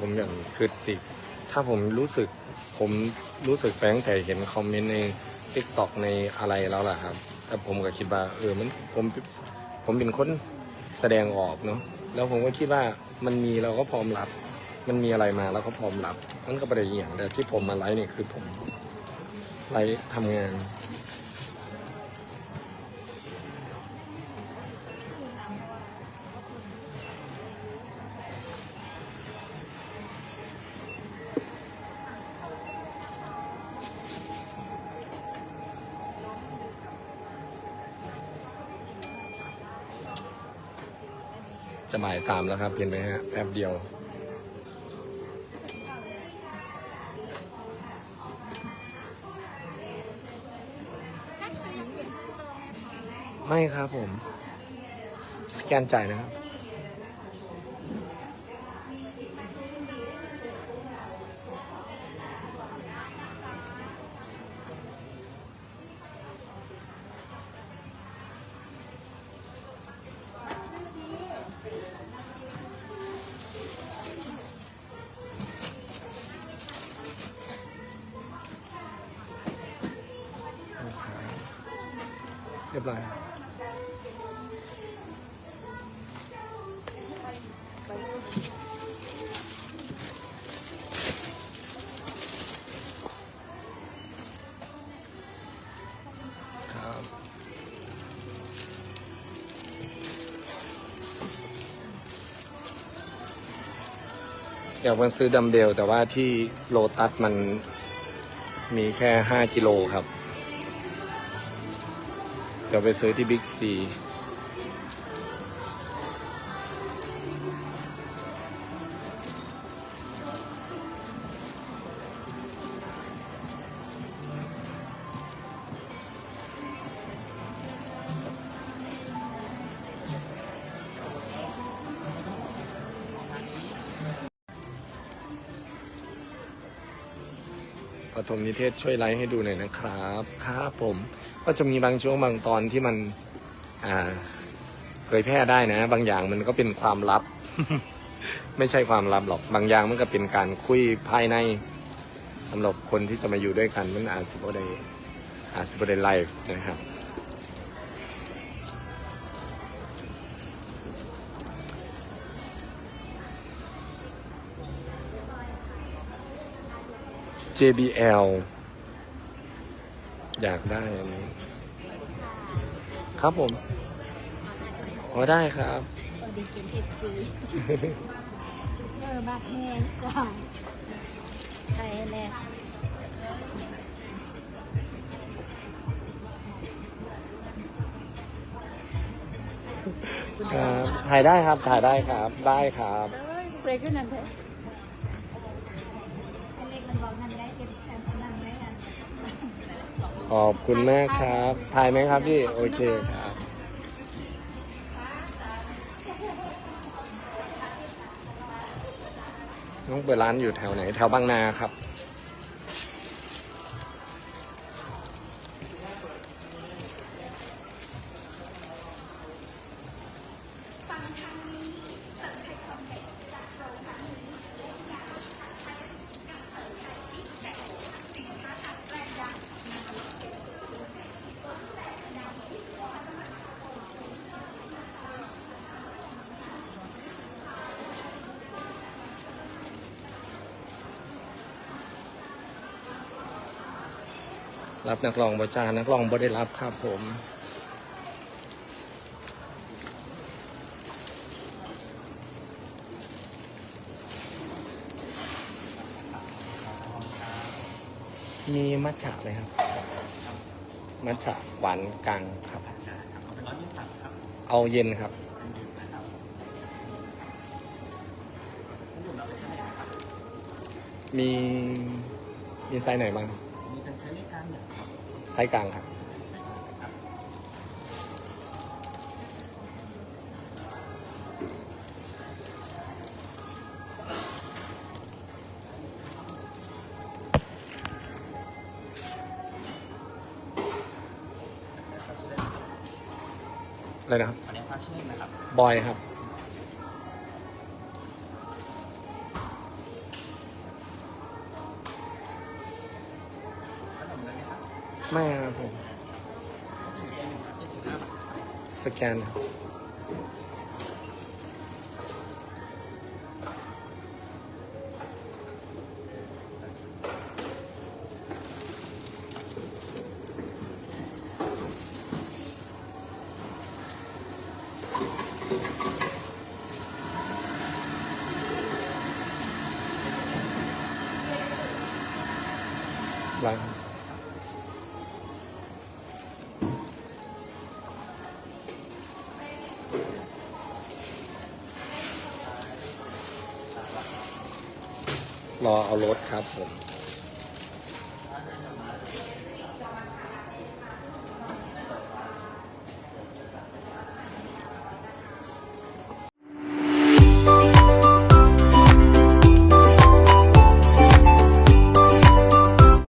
ผมอย่างคือสิ ถ้าผมรู้สึก ผมรู้สึกแปลงแต่เห็นคอมเมนต์ใน t ิ k t o k ในอะไรแล้วล่ะครับ แต่ผมก็คิดว่า เออมันผมผมเป็นคนแสดงออกเนาะแล้วผมก็คิดว่ามันมีเราก็พร้อมรับ มันมีอะไรมาเราก็พร้อมรับ มันก็ประเด็นอย่างแต่ที่ผมมาไลฟ์เนี่ยคือผมไลฟ์ทำงาน จะบ่ายสามแล้วครับเห็นไหมฮะแป๊บเดียว ไม่ครับผม สแกนจ่ายนะครับ เรียบร้อยครับอยากมาซื้อดัมเบล แต่ว่าที่โลตัสมันมีแค่ 5 กิโลครับ เดี๋ยวไปซื้อที่บิ๊กซี ปฐมนิเทศช่วยไลฟ์ให้ดูหน่อยนะครับครับผมก็จะมีบางช่วงบางตอนที่มันอ่าเผยแพร่ได้นะ บางอย่างมันก็เป็นความลับ ไม่ใช่ความลับหรอกบางอย่างมันก็เป็นการคุยภายในสำหรับคนที่จะมาอยู่ด้วยกันมันอาจสิบได้อาจสิบได้ไลฟ์นะครับ JBL อยากได้อันนี้ ครับผมอ๋อได้ครับเออดีเป็นเอฟซีเออบักแห้งก่อนใช่แน่ครับถ่ายได้ครับถ่ายได้ครับได้ครับเอ้ยเบรกขึ้นนั่นเถอะ ขอบคุณมากครับ ถ่ายไหมครับพี่ โอเคครับ น้องเปิดร้านอยู่แถวไหน แถวบางนาครับ รับนักร้องบจานักร้องบ่ได้รับครับผมมีมัทฉะไหมครับ มัทฉะหวานกลางครับ เอาเย็นครับ มีมีไซส์ไหนบ้างมีเป็ ไซส์กลางครับ อะไรนะครับ อันนี้ครับชื่อนะครับ บอยครับ ไม่ครับผม สแกนหลัง รอเอารถครับผม